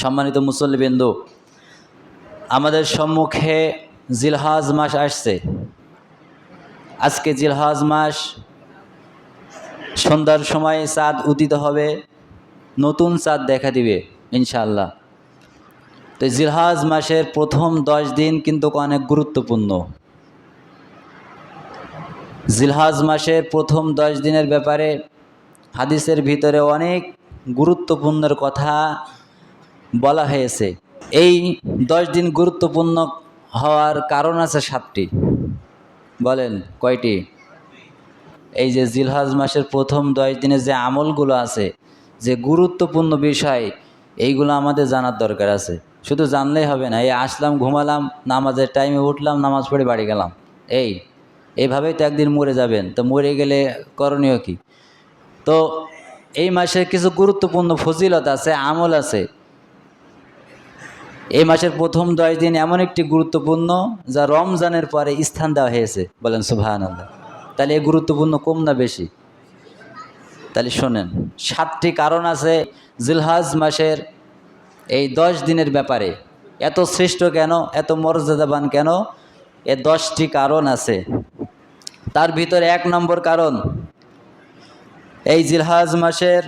সম্মানিত মুসল্লিবিন্দু, আমাদের সম্মুখে জিলহাজ মাস আসছে। আজকে জিলহাজ মাস, সন্ধ্যার সময় চাঁদ উদিত হবে, নতুন চাঁদ দেখা দিবে ইনশাল্লাহ তো জিলহাজ মাসের প্রথম দশ দিন কিন্তু অনেক গুরুত্বপূর্ণ। জিলহাজ মাসের প্রথম দশ দিনের ব্যাপারে হাদিসের ভিতরে অনেক গুরুত্বপূর্ণের কথা বলা হয়েছে। এই দশ দিন গুরুত্বপূর্ণ হওয়ার কারণ আছে সাতটি। বলেন, কয়টি? এই যে জিলহাজ মাসের প্রথম দশ দিনের যে আমলগুলো আছে, যে গুরুত্বপূর্ণ বিষয়, এইগুলো আমাদের জানার দরকার আছে। শুধু জানলেই হবে না, এই আসলাম, ঘুমালাম, নামাজের টাইমে উঠলাম, নামাজ পড়ে বাড়ি গেলাম। এই এইভাবেই তো একদিন মরে যাবেন। তো মরে গেলে করণীয় কি? তো এই মাসের কিছু গুরুত্বপূর্ণ ফজিলত আছে, আমল আছে। এই মাসের প্রথম দশ দিন এমন একটি গুরুত্বপূর্ণ যা রমজানের পরে স্থান দেওয়া হয়েছে। বলেন আল্লাহ তাহলে এই গুরুত্বপূর্ণ কম না বেশি? তাহলে শোনেন, সাতটি কারণ আছে জিলহাজ মাসের এই দশ দিনের ব্যাপারে। এত শ্রেষ্ঠ কেন? এত মর্যাদাবান কেন? এ দশটি কারণ আছে। তার ভিতরে এক নম্বর কারণ, এই জিলহাজ মাসের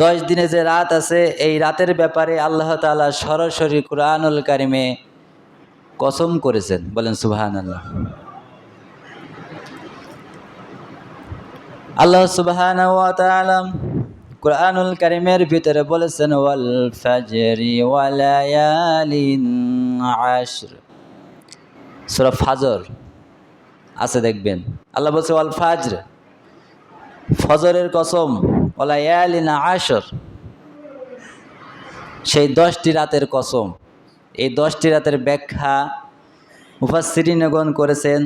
দশ দিনে যে রাত আছে, এই রাতের ব্যাপারে আল্লাহ তালা সরাসরি কোরআনুল কারিমে কসম করেছেন। বলেন সুবাহান আল্লাহ আল্লাহ সুবাহান কোরআনুল কারিমের ভিতরে বলেছেন, ওয়াল ফাজরি আশর। সূরা ফাজর আছে, দেখবেন। আল্লাহ বলছে, ওয়াল ফাজর। ফজরের কসম। আশর। সেই দশটি রাতের কসম। এই দশটি রাতের ব্যাখ্যা মুফাসিরিনগণ করেছেন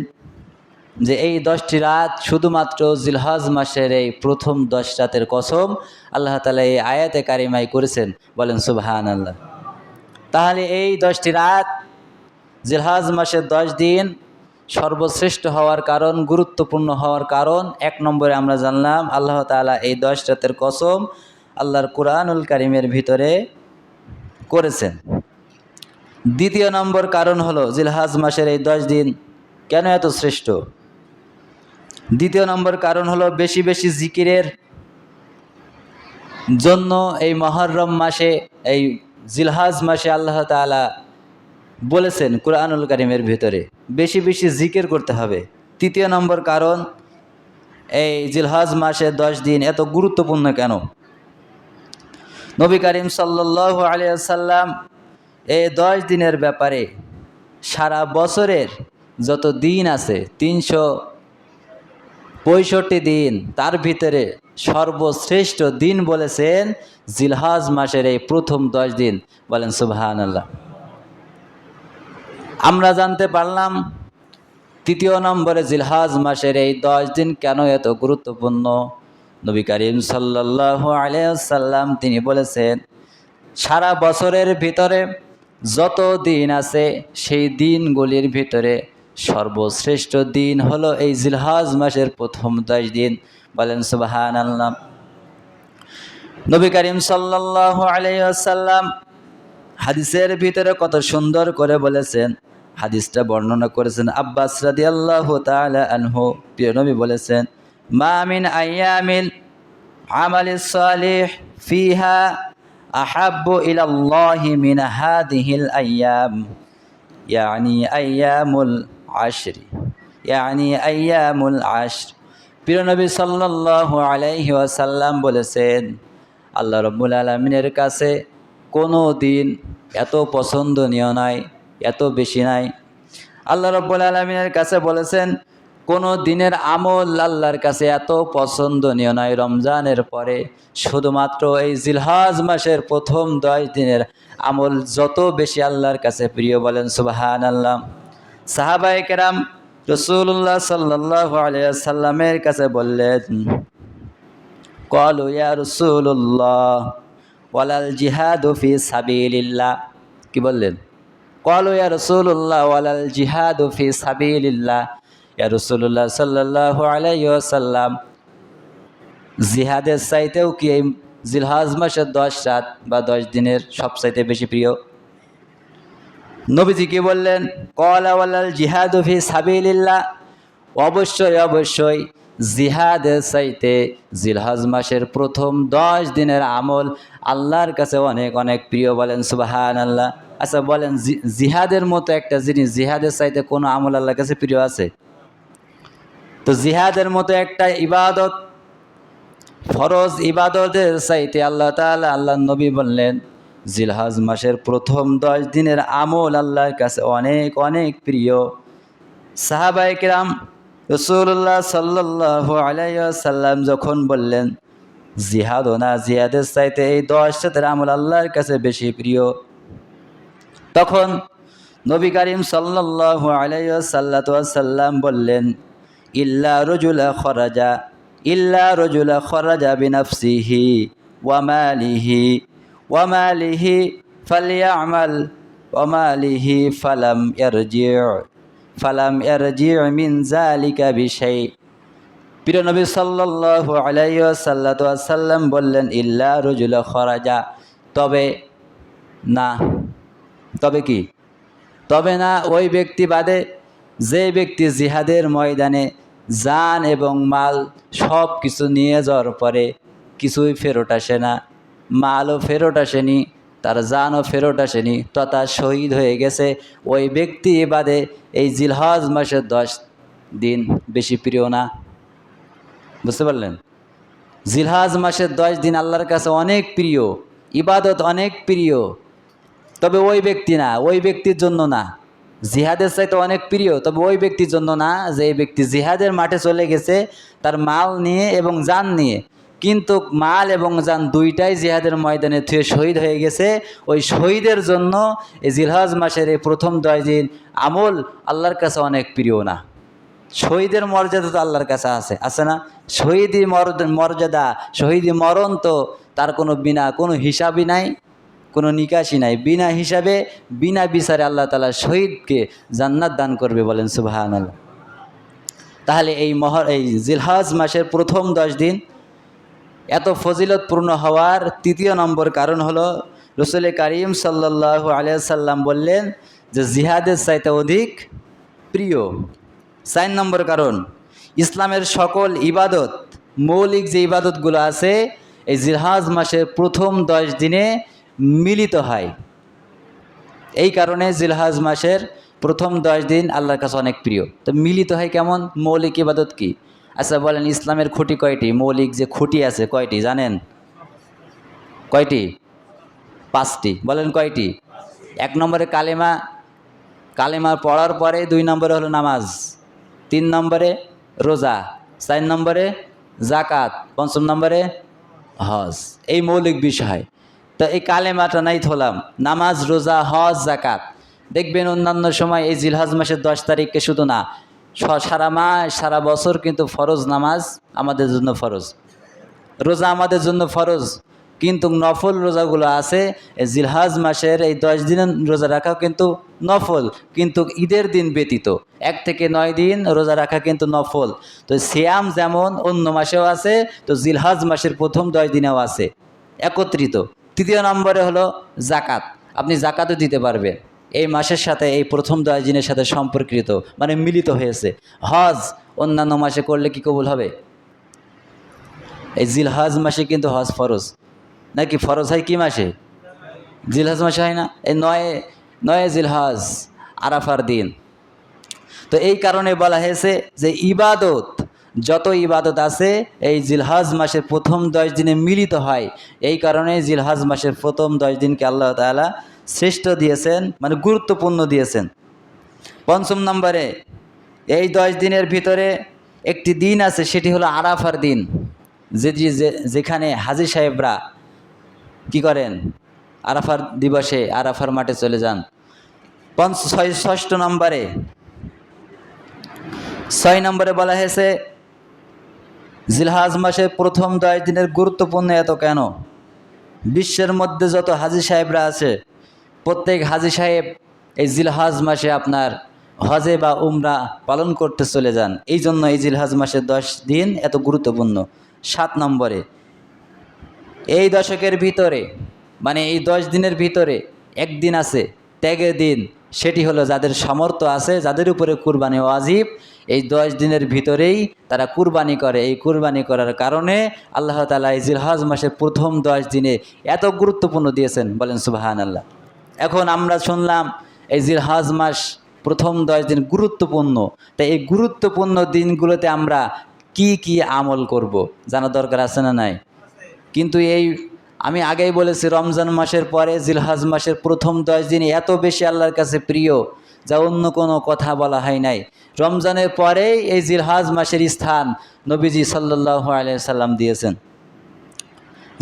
যে এই দশটি রাত শুধুমাত্র জিলহজ মাসের এই প্রথম দশ রাতের কসম আল্লাহ তালা এই আয়াতে কারিমাই করেছেন। বলেন সুবহান আল্লাহ তাহলে এই দশটি রাত জিলহাজ মাসের দশ দিন সর্বশ্রেষ্ঠ হওয়ার কারণ, গুরুত্বপূর্ণ হওয়ার কারণ, এক নম্বরে আমরা জানলাম আল্লাহ তালা এই দশ রাতের কসম আল্লাহর কোরআনুল কারিমের ভিতরে করেছেন। দ্বিতীয় নম্বর কারণ হলো, জিলহাজ মাসের এই দশ দিন কেন এত শ্রেষ্ঠ? দ্বিতীয় নম্বর কারণ হলো, বেশি বেশি জিকিরের জন্য এই মহরম মাসে, এই জিলহাজ মাসে আল্লাহ তালা বলেছেন কোরআনুল কারিমের ভিতরে। বেশি বেশি জিকির করতে হবে। তৃতীয় নম্বর কারণ, এই জিলহাজ মাসে দশ দিন এত গুরুত্বপূর্ণ কেন? নবী করিম সাল্লাহ আলিয়াল্লাম এই দশ দিনের ব্যাপারে সারা বছরের যত দিন আছে, তিনশো পঁয়ষট্টি দিন, তার ভিতরে সর্বশ্রেষ্ঠ দিন বলেছেন জিলহাজ মাসের এই প্রথম দশ দিন। বলেন সুবাহান আল্লাহ আমরা জানতে পারলাম তৃতীয় নম্বরে জিলহাজ মাসের এই দশ দিন কেন এত গুরুত্বপূর্ণ? নবী করিম সাল্লাহ আলিয়াল্লাম তিনি বলেছেন, সারা বছরের ভিতরে যত দিন আছে সেই দিনগুলির ভিতরে সর্বশ্রেষ্ঠ দিন হলো এই জিলহাজ মাসের প্রথম দশ দিন। বলেন সুবাহান আল্লাহ নবী করিম সাল্লাহ আলিয়াল্লাম হাদিসের ভিতরে কত সুন্দর করে বলেছেন হাদিসটা বর্ণনা করেছেন আব্বাস রাদি আল্লাহ আনহু। প্রিয় নবী বলেছেন মামিন আয়ামিল আমাল সালিহ ফিহা আহাব্বু ইলাল্লাহি মিন হাদিহিল আয়াম। ইয়ানি আয়ামুল আশরি, ইয়ানি আয়ামুল আশর। প্রিয় নবী সাল্লাল্লাহু আলাইহি ওয়াসাল্লাম বলেছেন, আল্লাহ রব্বুল আলমিনের কাছে কোনো দিন এত পছন্দনীয় নাই এত বেশি নাই। আল্লাহ রব্বুল আলমিনের কাছে বলেছেন, কোনো দিনের আমল আল্লাহর কাছে এত পছন্দনীয় নয় রমজানের পরে। শুধুমাত্র এই জিলহাজ মাসের প্রথম দশ দিনের আমল যত বেশি আল্লাহর কাছে প্রিয় বলেন সুবাহান আল্লাহ সাহাবাই কেরাম রসুল্লাহ সাল্লাহ আলিয়া কাছে বললেন, কলু রসুল্লাহ ওয়ালাল জিহাদ ফি সাবিলিল্লাহ। কি বললেন? কলু ইয়া রসুল্লাহ ওয়ালাল জিহাদ ফি সাবিলিল্লাহ ইয়া রসুল্লাহ সাল্লাহ আলাইসাল্লাম জিহাদের চাইতেও কি এই জিলহাজ মাসের দশ রাত বা দশ দিনের সবচাইতে বেশি প্রিয়? নবীজি কি বললেন? কলাওয়ালাল জিহাদ অবশ্যই অবশ্যই। জিহাদের চাইতে জিলহাজ মাসের প্রথম দশ দিনের আমল আল্লাহর কাছে অনেক অনেক প্রিয় বলেন সুবাহান আল্লাহ আচ্ছা বলেন জিহাদের মতো একটা জিনিস, জিহাদের চাইতে কোনো আমল আল্লাহর কাছে প্রিয় আছে? তো জিহাদের মতো একটা ইবাদত, ফরজ ইবাদতের চাইতে আল্লাহ তাআলা আল্লাহ নবী বললেন, জিলহাজ মাসের প্রথম দশ দিনের আমল আল্লাহর কাছে অনেক অনেক প্রিয়। সাহাবাই কিরাম রসুল্লাহ সাল্লাহ আলাইসাল্লাম যখন বললেন, জিহাদ না জিহাদের চাইতে এই দশ রাতের আমল আল্লাহর কাছে বেশি প্রিয়? তখন নবী করিম সাল্লাহ আলাইসাল্লাম বললেন, ইল্লা রজুলা খরাজা, ইল্লা রজুলা খরাজা বিনাফসিহি ওয়ামালিহি ওয়ামালিহি ফালিয়ামাল ওয়ামালিহি ফালাম ইয়ারজি' ফালাম মিন যালিকা বিশাই। প্রিয় নবী সাল্লাল্লাহু আলাইহি ওয়াসাল্লাম বললেন, ইল্লা রজুলা খরাজা। তবে না। তবে কি? তবে না, ওই ব্যক্তি বাদে যে ব্যক্তি জিহাদের ময়দানে যান এবং মাল সব কিছু নিয়ে যাওয়ার পরে কিছুই ফেরত আসে না। মালও ফেরত আসেনি তার জানও ফেরত আসেনি। তথা শহীদ হয়ে গেছে ওই ব্যক্তি বাদে এই জিলহজ মাসের দশ দিন বেশি প্রিয় না। বুঝতে পারলেন? জিলহাজ মাসের দশ দিন আল্লাহর কাছে অনেক প্রিয়, ইবাদত অনেক প্রিয়। তবে ওই ব্যক্তি না, ওই ব্যক্তির জন্য না। জিহাদের চাইতে অনেক প্রিয়, তবে ওই ব্যক্তির জন্য না যে ব্যক্তি জিহাদের মাঠে চলে গেছে তার মাল নিয়ে এবং যান নিয়ে। কিন্তু মাল এবং যান দুইটাই জিহাদের ময়দানে থুয়ে শহীদ হয়ে গেছে। ওই শহীদের জন্য এই জিলহাজ মাসের এই প্রথম দশ দিন আমল আল্লাহর কাছে অনেক প্রিয় না। শহীদের মর্যাদা তো আল্লাহর কাছে আছে আছে না? শহীদি মর্যাদা, শহীদি মরণ তো তার কোনো বিনা, কোনো হিসাবই নাই, কোনো নিকাশই নাই। বিনা হিসাবে, বিনা বিচারে আল্লাহ তালা শহীদকে জান্নাত দান করবে বলেন আল্লাহ তাহলে এই মহর, এই জিলহাজ মাসের প্রথম দশ দিন এত ফজিলতপূর্ণ হওয়ার তৃতীয় নম্বর কারণ হলো রসুল করিম সাল্লাহ আলিয়াল্লাম বললেন যে জিহাদের চাইতে অধিক প্রিয়। চার নম্বর কারণ, ইসলামের সকল ইবাদত, মৌলিক যে ইবাদতগুলো আছে, এই জিলহাজ মাসের প্রথম দশ দিনে মিলিত হয়। এই কারণে জিলহাজ মাসের প্রথম দশ দিন আল্লাহর কাছে অনেক প্রিয়। তো মিলিত হয় কেমন? মৌলিক ইবাদত কি? আচ্ছা বলেন ইসলামের খুঁটি কয়টি? মৌলিক যে খুঁটি আছে, কয়টি জানেন? কয়টি? পাঁচটি। বলেন কয়টি? এক নম্বরে কালেমা কালেমা পড়ার পরে দুই নম্বরে হলো নামাজ, তিন নম্বরে রোজা, চার নম্বরে জাকাত পঞ্চম নম্বরে হজ। এই মৌলিক বিষয়। তো এই কালেমাটা নাই থলাম। নামাজ, রোজা, হজ জাকাত দেখবেন অন্যান্য সময় এই জিলহাজ মাসের দশ তারিখকে শুধু না সারা মাস, সারা বছর কিন্তু ফরজ নামাজ আমাদের জন্য ফরজ। রোজা আমাদের জন্য ফরজ। কিন্তু নফল রোজাগুলো আছে জিলহাজ মাসের এই দশ দিনের রোজা রাখা কিন্তু নফল, কিন্তু ঈদের দিন ব্যতীত। এক থেকে নয় দিন রোজা রাখা কিন্তু নফল। তো সিয়াম যেমন অন্য মাসেও আছে, তো জিলহাজ মাসের প্রথম দশ দিনেও আছে। একত্রিত। তৃতীয় নম্বরে হলো জাকাত। আপনি জাকাতও দিতে পারবেন। এই মাসের সাথে এই প্রথম দশ দিনের সাথে সম্পর্কিত মানে মিলিত হয়েছে। হজ অন্যান্য মাসে করলে কি কবুল হবে? এই জিলহাজ মাসে কিন্তু হজ ফরজ। নাকি ফরজ হয় কি মাসে? জিলহাজ মাসে হয় না? এই নয় নয় জিলহাজ আরাফার দিন। তো এই কারণে বলা হয়েছে যে ইবাদত, যত ইবাদত আছে, এই জিলহাজ মাসের প্রথম দশ দিনে মিলিত হয়। এই কারণে জিলহাজ মাসের প্রথম দশ দিনকে আল্লাহ তাআলা শ্রেষ্ঠ দিয়েছেন মানে গুরুত্বপূর্ণ দিয়েছেন। পঞ্চম নম্বরে, এই দশ দিনের ভিতরে একটি দিন আছে, সেটি হলো আরাফার দিন। যে যে- যেখানে হাজি সাহেবরা কি করেন? আরাফার দিবসে আরাফার মাঠে চলে যান। পঞ্চ, ছয়, ষষ্ঠ নম্বরে, ছয় নম্বরে বলা হয়েছে, জিলহাজ মাসের প্রথম দশ দিনের গুরুত্বপূর্ণ এত কেন? বিশ্বের মধ্যে যত হাজি সাহেবরা আছে প্রত্যেক হাজি সাহেব এই জিলহাজ মাসে আপনার হজে বা উমরা পালন করতে চলে যান। এই জন্য এই জিলহাজ মাসের দশ দিন এত গুরুত্বপূর্ণ। সাত নম্বরে। এই দশকের ভিতরে মানে এই দশ দিনের ভিতরে একদিন আছে, ত্যাগের দিন। সেটি হলো যাদের সামর্থ্য আছে, যাদের উপরে কুরবানি ওয়াজিব, এই দশ দিনের ভিতরেই তারা কুরবানি করে। এই কুরবানি করার কারণে আল্লাহ তালা এই জিলহাজ মাসের প্রথম দশ দিনে এত গুরুত্বপূর্ণ দিয়েছেন। বলেন সুবাহান আল্লাহ এখন আমরা শুনলাম এই জিলহাজ মাস প্রথম দশ দিন গুরুত্বপূর্ণ। তাই এই গুরুত্বপূর্ণ দিনগুলোতে আমরা কি কি আমল করব? জানা দরকার আছে না নাই? কিন্তু এই, আমি আগেই বলেছি, রমজান মাসের পরে জিলহাজ মাসের প্রথম দশ দিন এত বেশি আল্লাহর কাছে প্রিয় যা অন্য কোনো কথা বলা হয় নাই। রমজানের পরেই এই জিলহাজ মাসের স্থান নবীজি সাল্লাহ সাল্লাম দিয়েছেন।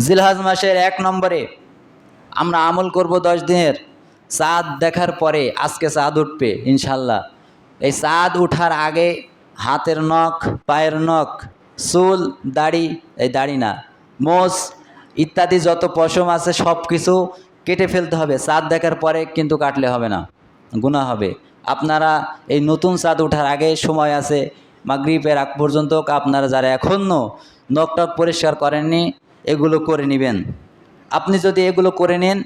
জিলহাজ মাসের এক নম্বরে আমরা আমল করব দশ দিনের। চাঁদ দেখার পরে আজকে চাঁদ উঠবে, ইনশাল্লাহ। এই চাঁদ উঠার আগে হাতের নখ, পায়ের নখ, চুল, দাড়ি, এই দাড়ি না মোষ ইত্যাদি যত পশম আছে সব কিছু কেটে ফেলতে হবে। চাঁদ দেখার পরে কিন্তু কাটলে হবে না, গুণা হবে। আপনারা এই নতুন চাঁদ ওঠার আগে সময় আছে, মাগরিবের আগ পর্যন্ত আপনারা যারা এখনও নখ টক পরিষ্কার করেননি, এগুলো করে নেবেন। আপনি যদি এগুলো করে নেন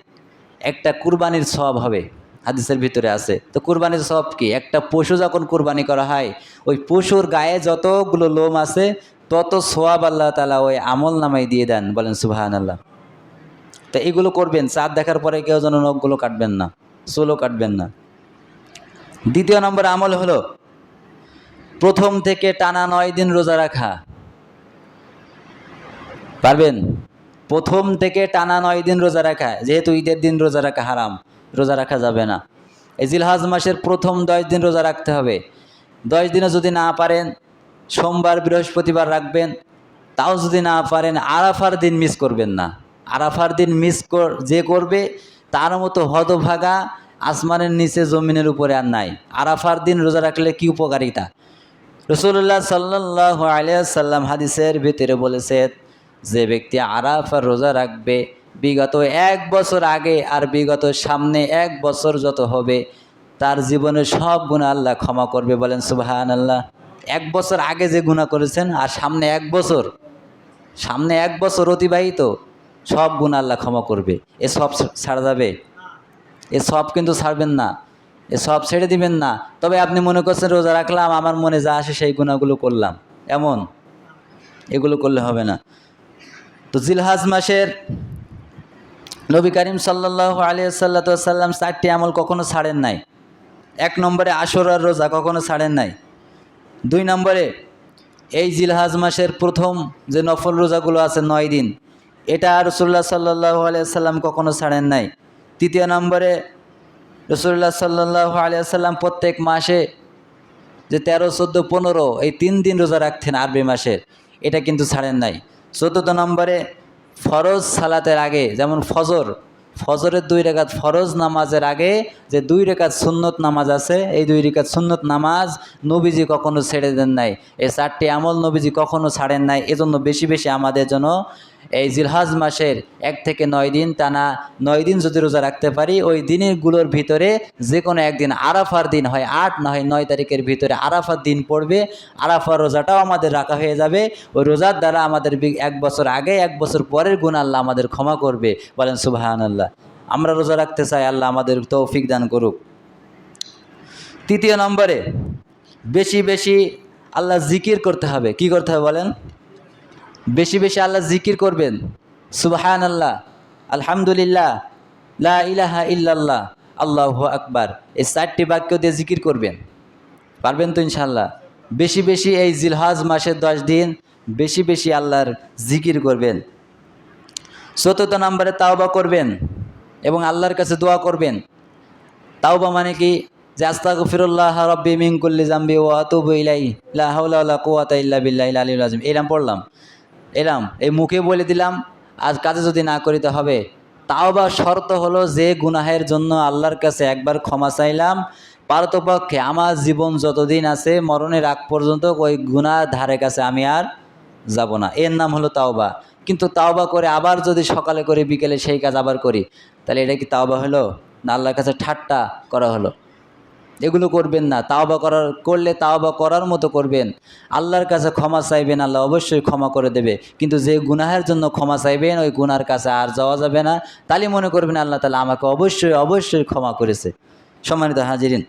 একটা কুরবানির সব হবে, হাদিসের ভিতরে আছে। তো কুরবানির সব কি? একটা পশু যখন কুরবানি করা হয়, ওই পশুর গায়ে যতগুলো লোম আছে, তত সোয়াব আল্লাহ তালা ওই আমল নামাই দিয়ে দেন, বলেন সুবাহান আল্লাহ তো এগুলো করবেন, চাঁদ দেখার পরে কেউ যেন নখগুলো কাটবেন না, চুলও কাটবেন না। দ্বিতীয় নম্বর আমল হলো, প্রথম থেকে টানা নয় দিন রোজা রাখা। পারবেন? প্রথম থেকে টানা নয় দিন রোজা রাখা, যেহেতু ঈদের দিন রোজা রাখা হারাম, রোজা রাখা যাবে না। এই জিলহাজ মাসের প্রথম দশ দিন রোজা রাখতে হবে। দশ দিনে যদি না পারেন, সোমবার, বৃহস্পতিবার রাখবেন, তাও যদি না পারেন, আরাফার দিন মিস করবেন না। আরাফার দিন মিস কর, যে করবে, তার মতো হতভাগা আসমানের নিচে জমিনের উপরে আর নাই। আরাফার দিন রোজা রাখলে কি উপকারিতা? রসুল্লাহ সাল্লাহ আলিয়া সাল্লাম হাদিসের ভিতরে বলেছে যে ব্যক্তি আরাফার রোজা রাখবে, বিগত এক বছর আগে আর বিগত সামনে এক বছর যত হবে, তার জীবনে সব গুণা আল্লাহ ক্ষমা করবে বলেন সুবাহান আল্লাহ এক বছর আগে যে গুণা করেছেন আর সামনে এক বছর, সামনে এক বছর অতিবাহিত, সব গুণা আল্লাহ ক্ষমা করবে। এ সব ছাড়া যাবে? এ সব কিন্তু ছাড়বেন না। এ সব ছেড়ে দিবেন না। তবে আপনি মনে করছেন, রোজা রাখলাম, আমার মনে যা আসে সেই গুণাগুলো করলাম। এমন। এগুলো করলে হবে না। তো জিলহাজ মাসের নবী করিম সাল্লাহ আলিয়াল্লাম চারটি আমল কখনো ছাড়েন নাই। এক নম্বরে আশরার রোজা কখনো ছাড়েন নাই। দুই নম্বরে এই জিলহাজ মাসের প্রথম যে নফল রোজাগুলো আছে নয় দিন, এটা রসুল্লাহ সাল্লাহ আলিয়াল্লাম কখনো ছাড়েন নাই। তৃতীয় নম্বরে রসুল্লাহ সাল্লাহ আলিয়াল্লাম প্রত্যেক মাসে যে তেরো, চোদ্দ, পনেরো, এই তিন দিন রোজা রাখতেন আরবি মাসের এটা কিন্তু ছাড়েন নাই। চতুর্থ নম্বরে ফরজ সালাতের আগে, যেমন ফজর, ফজরের দুই রেখাত ফরজ নামাজের আগে যে দুই রেখাত সুন্নত নামাজ আছে, এই দুই রেখাত সুন্নত নামাজ নবীজি কখনো ছেড়ে দেন নাই। এই চারটি আমল নবীজি কখনো ছাড়েন নাই। এজন্য বেশি বেশি আমাদের জন্য এই জিলহাজ মাসের এক থেকে নয় দিন টানা নয় দিন যদি রোজা রাখতে পারি, ওই দিনগুলোর ভিতরে যে কোনো একদিন আরাফার দিন হয়, আট না হয় নয় তারিখের ভিতরে আরাফার দিন পড়বে, আরাফার রোজাটাও আমাদের রাখা হয়ে যাবে। ওই রোজার দ্বারা আমাদের এক বছর আগে, এক বছর পরের গুণ আল্লাহ আমাদের ক্ষমা করবে। বলেন সুবাহান আল্লাহ আমরা রোজা রাখতে চাই, আল্লাহ আমাদের তৌফিক দান করুক। তৃতীয় নম্বরে, বেশি বেশি আল্লাহ জিকির করতে হবে। কি করতে হবে বলেন? বেশি বেশি আল্লাহ জিকির করবেন। সুবাহান আল্লাহ আলহামদুলিল্লাহ, লা ইলাহা ইল্লাল্লাহ, আল্লাহ আকবার। এই চারটি বাক্য দিয়ে জিকির করবেন। পারবেন তো ইনশাল্লাহ বেশি বেশি এই জিলহাজ মাসের দশ দিন বেশি বেশি আল্লাহর জিকির করবেন। চতুর্থ নম্বরে তাওবা করবেন এবং আল্লাহর কাছে দোয়া করবেন। তাওবা মানে কি? যে আস্তাক ফিরুল্লাহ রব্বি মিন কুল্লি জাম্বি ওয়া আতুবু ইলাই লা হাওলা ইল্লা বিল্লাহিল আলিয়্যিল আযীম। এরাম পড়লাম। এরাম এই মুখে বলে দিলাম, আজ কাজে যদি না করিতে হবে। তাও বা শর্ত হলো যে গুনাহের জন্য আল্লাহর কাছে একবার ক্ষমা চাইলাম। পারতপক্ষে আমার জীবন যতদিন আছে, মরণের আগ পর্যন্ত ওই গুনার ধারে কাছে আমি আর যাব না। এর নাম হলো তাওবা। কিন্তু তাওবা করে আবার যদি সকালে করে, বিকেলে সেই কাজ আবার করি, তাহলে এটা কি তাওবা হলো? না, আল্লাহর কাছে ঠাট্টা করা হলো। এগুলো করবেন না, তাওবা করার, করলে তাওবা করার মতো করবেন। আল্লাহর কাছে ক্ষমা চাইবেন, আল্লাহ অবশ্যই ক্ষমা করে দেবে। কিন্তু যে গুনাহের জন্য ক্ষমা চাইবেন, ওই গুনার কাছে আর যাওয়া যাবে না। তাহলে মনে করবেন আল্লাহ তালা আমাকে অবশ্যই অবশ্যই ক্ষমা করেছে। সম্মানিত হাজিরিন,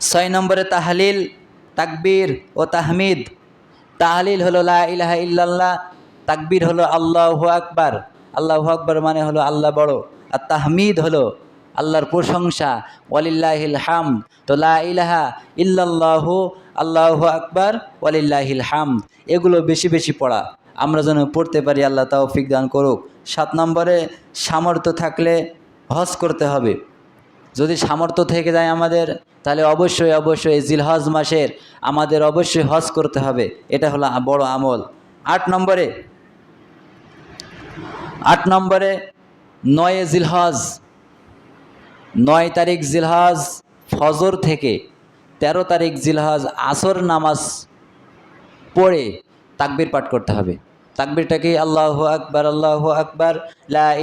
ছয় নম্বরে তাহলিল, তাকবীর ও তাহমিদ। তাহলিল হলো লা ইলাহা ইল্লাল্লাহ, তাকবীর হলো আল্লাহু আকবার। আল্লাহ আকবার মানে হলো আল্লাহ বড়। আর তাহমিদ হলো আল্লাহর প্রশংসা, ওয়ালিল্লাহিল হাম, তো লা ইলাহা ইল্লাল্লাহু, আল্লাহু আকবার, ওয়ালিল্লাহিল হাম। এগুলো বেশি বেশি পড়া। আমরা যেন পড়তে পারি, আল্লাহ তৌফিক দান করুক। সাত নম্বরে, সামর্থ্য থাকলে হজ করতে হবে। যদি সামর্থ্য থেকে যায় আমাদের, তাহলে অবশ্যই অবশ্যই জিলহজ মাসের আমাদের অবশ্যই হজ করতে হবে। এটা হলো বড় আমল। আট নম্বরে আট নম্বরে, নয় জিলহজ। নয় তারিখ জিলহাজ ফজর থেকে তেরো তারিখ জিলহাজ আসর নামাজ পড়ে তাকবির পাঠ করতে হবে। তাকবিরটাকে আল্লাহ আকবার আল্লাহ আকবার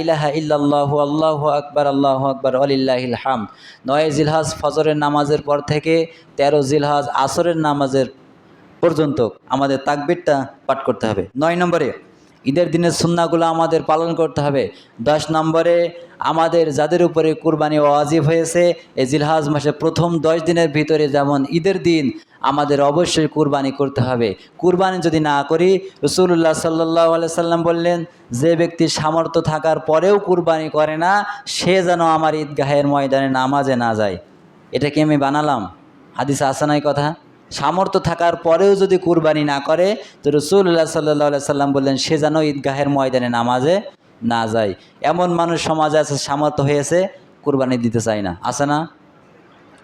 ইলাহা ইল্লাল্লাহ, আল্লাহ আকবার আল্লাহ আকবার আলিল্লাহিল হাম নয় জিলহাজ ফজরের নামাজের পর থেকে তেরো জিলহাজ আসরের নামাজের পর্যন্ত আমাদের তাকবিরটা পাঠ করতে হবে। নয় নম্বরে ঈদের দিনের সুন্নাগুলো আমাদের পালন করতে হবে। দশ নম্বরে আমাদের যাদের উপরে কুরবানি ওয়াজিব হয়েছে, এই জিলহাজ মাসের প্রথম দশ দিনের ভিতরে যেমন ঈদের দিন, আমাদের অবশ্যই কুরবানি করতে হবে। কুরবানি যদি না করি রসুল্লাহ সাল্লাহ সাল্লাম বললেন, যে ব্যক্তি সামর্থ্য থাকার পরেও কুরবানি করে না, সে যেন আমার ঈদগাহের ময়দানে নামাজে না যায়। এটা কি আমি বানালাম? হাদিস আসানাই কথা? সামর্থ্য থাকার পরেও যদি কুরবানি না করে, তো রসুল্লাহ সাল্লাহ সাল্লাম বললেন, সে যেন ঈদগাহের ময়দানে নামাজে না যায়। এমন মানুষ সমাজে আছে, সামর্থ্য হয়েছে, কুরবানি দিতে চায় না। আছে না?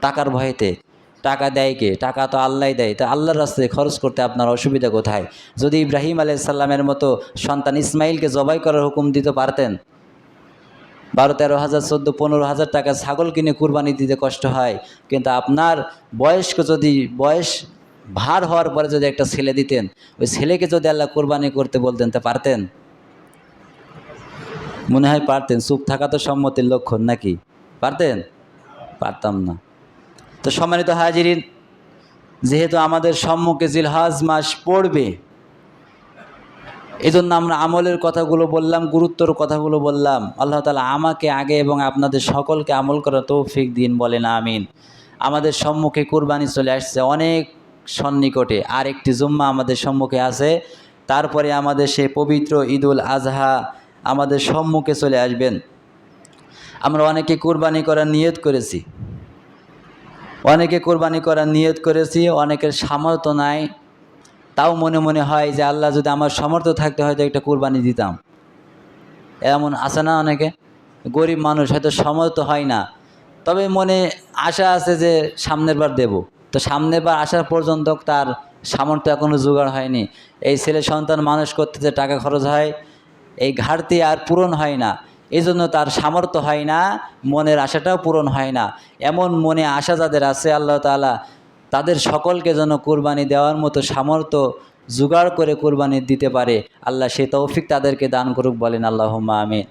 টাকার ভয়েতে। টাকা দেয় কে? টাকা তো আল্লাহ দেয়। তো আল্লাহর রাস্তায় খরচ করতে আপনার অসুবিধা কোথায়? যদি ইব্রাহিম আলাইসাল্লামের মতো সন্তান ইসমাইলকে জবাই করার হুকুম দিতে পারতেন বারো, তেরো হাজার, চোদ্দ, পনেরো হাজার টাকা ছাগল কিনে কুরবানি দিতে কষ্ট হয়। কিন্তু আপনার বয়স্ক যদি, বয়স ভার হওয়ার পরে যদি একটা ছেলে দিতেন, ওই ছেলেকে যদি আল্লাহ কোরবানি করতে বলতেন, তা পারতেন? মনে হয় পারতেন। চুপ থাকা তো সম্মতির লক্ষণ নাকি? পারতেন? পারতাম না। তো সম্মানিত হাজিরিন, যেহেতু আমাদের সম্মুখে জিলহাজ মাস পড়বে এই জন্য আমরা আমলের কথাগুলো বললাম, গুরুত্বর কথাগুলো বললাম। আল্লাহ তালা আমাকে আগে এবং আপনাদের সকলকে আমল করা তৌফিক দিন বলেন, আমিন। আমাদের সম্মুখে কুরবানি চলে আসছে অনেক সন্নিকটে। আর একটি জুম্মা আমাদের সম্মুখে আছে। তারপরে আমাদের সেই পবিত্র ঈদুল আজহা আমাদের সম্মুখে চলে আসবেন। আমরা অনেকে কুরবানি করার নিয়ত করেছি। অনেকে কোরবানি করার নিয়ত করেছি, অনেকের সামর্থ্য নাই। তাও মনে মনে হয় যে আল্লাহ যদি আমার সামর্থ্য থাকতে হয়তো একটা কোরবানি দিতাম। এমন আছে না অনেকে? গরিব মানুষ হয়তো সামর্থ্য হয় না। তবে মনে আশা আছে যে সামনের বার দেব। তো সামনের বার আসার পর্যন্ত তার সামর্থ্য এখনও জোগাড় হয়নি। এই ছেলে সন্তান মানুষ করতে যে টাকা খরচ হয়, এই ঘাটতি আর পূরণ হয় না। এই জন্য তার সামর্থ্য হয় না, মনের আশাটাও পূরণ হয় না। এমন মনে আশা যাদের আছে, আল্লাহ তাআলা তাদের সকলকে যেন কোরবানি দেওয়ার মতো সামর্থ্য জোগাড় করে কোরবানি দিতে পারে। আল্লাহ সে তৌফিক তাদেরকে দান করুক বলেন আল্লাহ আমিন।